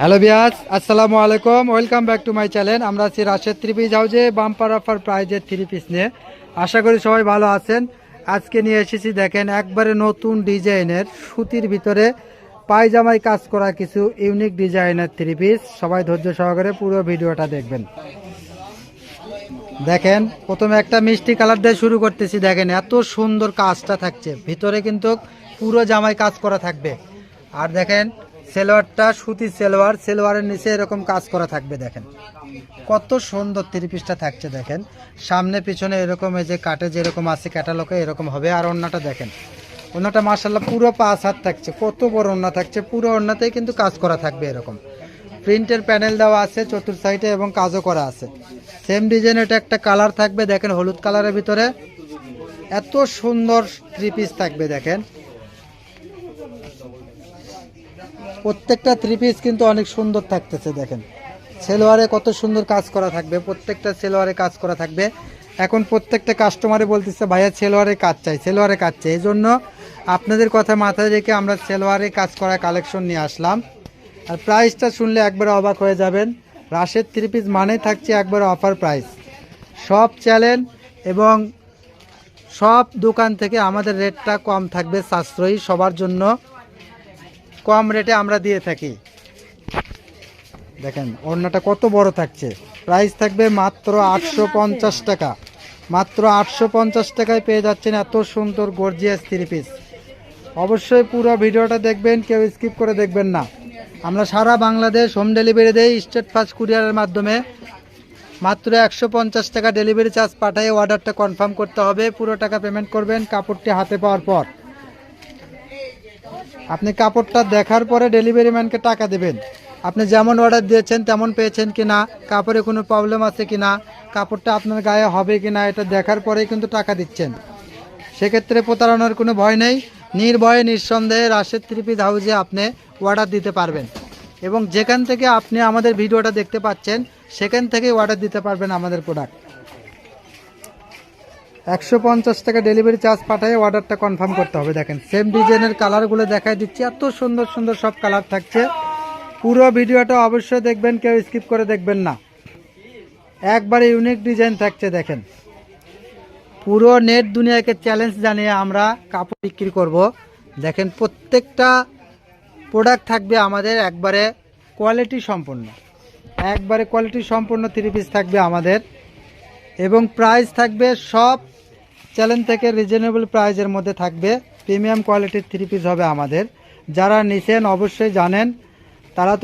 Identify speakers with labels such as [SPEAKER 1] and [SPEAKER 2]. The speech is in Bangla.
[SPEAKER 1] হ্যালো বিয়াস আসসালামু আলাইকুম। Welcome back to my channel আমরা আছি রাশেদ থ্রি পিস হাউজে, বাম্পার অফার প্রাইজের থ্রি পিস নিয়ে। আশা করি সবাই ভালো আছেন। আজকে নিয়ে এসেছি, দেখেন, একবারে নতুন ডিজাইনের সুতির ভিতরে পায়জামায় কাজ করা কিছু ইউনিক ডিজাইনের থ্রি পিস। সবাই ধৈর্য সহকারে পুরো ভিডিওটা দেখবেন। দেখেন, প্রথমে একটা মিষ্টি কালার দিয়ে শুরু করতেছি, দেখেন, এত সুন্দর কাজটা থাকছে। ভিতরে কিন্তু পুরো জামায় কাজ করা থাকবে। আর দেখেন সেলোয়ারটা সুতির সেলোয়ার, সেলোয়ারের নিচে এরকম কাজ করা থাকবে, দেখেন। কত সুন্দর থ্রি পিসটা থাকছে, দেখেন। সামনে, পিছনে এরকম এই যে কাটে যেরকম আছে ক্যাটালগে এরকম হবে। আর অন্যটা দেখেন। অন্যটা মার্শাল্লাহ পুরো পাঁচ হাত থাকছে। কত বড় অন্য থাকছে। পুরো অন্যতেই কিন্তু কাজ করা থাকবে এরকম। প্রিন্টের প্যানেল দেওয়া আছে চতুর সাইডে এবং কাজও করা আছে। সেম ডিজাইন এটা একটা কালার থাকবে, দেখেন হলুদ কালারের ভিতরে। এত সুন্দর থ্রি পিস থাকবে, দেখেন। প্রত্যেকটা থ্রি পিস কিন্তু অনেক সুন্দর থাকতেছে, দেখেন। সেলোয়ারে কত সুন্দর কাজ করা থাকবে, প্রত্যেকটা সেলোয়ারে কাজ করা থাকবে। এখন প্রত্যেকটা কাস্টমারে বলতেছে, ভাইয়া, সেলোয়ারে কাজ চাই, সেলোয়ারে কাজ চাই। এই জন্য আপনাদের কথা মাথায় রেখে আমরা সেলোয়ারে কাজ করা কালেকশন নিয়ে আসলাম। আর প্রাইসটা শুনলে একবারে অবাক হয়ে যাবেন। রাশের থ্রি পিস মানেই থাকছে একবারে অফার প্রাইস সব চ্যানেল এবং সব দোকান থেকে আমাদের রেটটা কম থাকবে সাশ্রয়ী সবার জন্য। কম রেটে আমরা দিয়ে থাকি। দেখেন ওড়নাটা কত বড় থাকছে। প্রাইস থাকবে মাত্র আটশো পঞ্চাশ টাকা। মাত্র আটশো পঞ্চাশ টাকায় পেয়ে যাচ্ছেন এত সুন্দর গর্জিয়াস থ্রি পিস অবশ্যই পুরো ভিডিওটা দেখবেন কেউ স্কিপ করে দেখবেন না। আমরা সারা বাংলাদেশ হোম ডেলিভারি দেই স্টেট ফাস্ট কুরিয়ারের মাধ্যমে। মাত্র একশো পঞ্চাশ টাকা ডেলিভারি চার্জ পাঠিয়ে অর্ডারটা কনফার্ম করতে হবে। পুরো টাকা পেমেন্ট করবেন কাপড়টি হাতে পাওয়ার পর। আপনি কাপড়টা দেখার পরে ডেলিভারি ম্যানকে টাকা দেবেন। আপনি যেমন অর্ডার দিয়েছেন, তেমন পেয়েছেন কি না কাপড়ে কোনো প্রবলেম আছে কি না কাপড়টা আপনার গায়ে হবে কি না এটা দেখার পরেই কিন্তু টাকা দিচ্ছেন। সেক্ষেত্রে প্রতারণার কোনো ভয় নেই। নির্ভয়ে, নিঃসন্দেহে রাশেদ থ্রি পিস হাউসে আপনি অর্ডার দিতে পারবেন। এবং যেখান থেকে আপনি আমাদের ভিডিওটা দেখতে পাচ্ছেন, সেখান থেকেই অর্ডার দিতে পারবেন আমাদের প্রোডাক্ট একশো পঞ্চাশ টাকা ডেলিভারি চার্জ পাঠিয়ে অর্ডারটা কনফার্ম করতে হবে। দেখেন সেম ডিজাইনের কালারগুলো দেখাই দিচ্ছি। এত সুন্দর সুন্দর সব কালার থাকছে। পুরো ভিডিওটা অবশ্যই দেখবেন, কেউ স্কিপ করে দেখবেন না। একবারে ইউনিক ডিজাইন থাকছে, দেখেন। পুরো নেট দুনিয়াকে চ্যালেঞ্জ জানিয়ে আমরা কাপড় বিক্রি করব। দেখেন, প্রত্যেকটা প্রোডাক্ট থাকবে আমাদের একবারে কোয়ালিটি সম্পন্ন। একবারে কোয়ালিটি সম্পন্ন থ্রি পিস থাকবে আমাদের। এবং প্রাইস থাকবে সব চ্যালেঞ্জ থেকে রিজনেবল প্রাইজের মধ্যে থাকবে। প্রিমিয়াম কোয়ালিটির থ্রি পিস হবে আমাদের। যারা নিছেন অবশ্যই জানেন। তারা তো